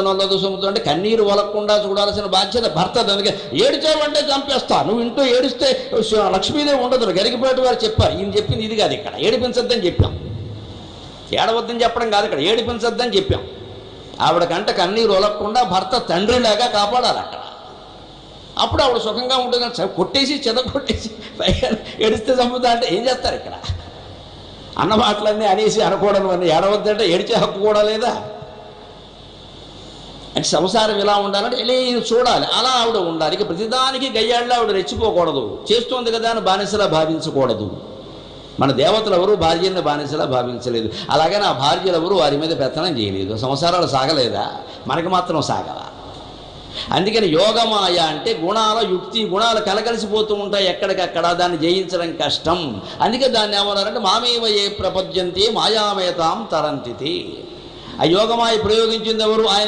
నొల్లదు సొమ్ముతో అంటే కన్నీరు వలకుండా చూడాల్సిన బాధ్యత భర్త అందుకే ఏడిచావంటే చంపేస్తా. నువ్వు ఇంట్లో ఏడిస్తే లక్ష్మీదేవి ఉండదు. గరికిపోయేటి వారు చెప్పారు. ఈయన చెప్పింది ఇది కాదు ఇక్కడ. ఏడిపించొద్దని చెప్పాం. ఏడవద్దని చెప్పడం కాదు ఇక్కడ. ఏడిపించొద్దని చెప్పాం. ఆవిడ కంట కన్నీరు వలకుండా భర్త తండ్రిలాగా కాపాడాలి అక్కడ. అప్పుడు ఆవిడ సుఖంగా ఉంటుంది కొట్టేసి చెద కొట్టేసి ఏడిస్తే చంపుతా అంటే ఏం చేస్తారు ఇక్కడ? అన్న మాటలన్నీ అనేసి అనకూడదు అని ఏడవద్దంటే ఏడిచే హక్కు కూడా లేదా? అంటే సంసారం ఇలా ఉండాలంటే నేను చూడాలి. అలా ఆవిడ ఉండాలి. ఇక ప్రతిదానికి గయ్యాళ్ళు ఆవిడ రెచ్చిపోకూడదు. చేస్తోంది కదా అని బానిసలా భావించకూడదు. మన దేవతలు ఎవరు భార్యలను బానిసలా భావించలేదు. అలాగే నా భార్యలు ఎవరు వారి మీద పెత్తనం చేయలేదు. సంసారాలు సాగలేదా? మనకి మాత్రం సాగలా. అందుకని యోగమాయ అంటే గుణాల యుక్తి గుణాలు కలగలిసిపోతూ ఉంటాయి ఎక్కడికక్కడ. దాన్ని జయించడం కష్టం. అందుకే దాన్ని ఏమన్నారంటే మామేవ ఏ ప్రపద్యంతే మాయామేతాం తరంతితి. ఆ యోగమాయ ప్రయోగించింది ఎవరు? ఆయన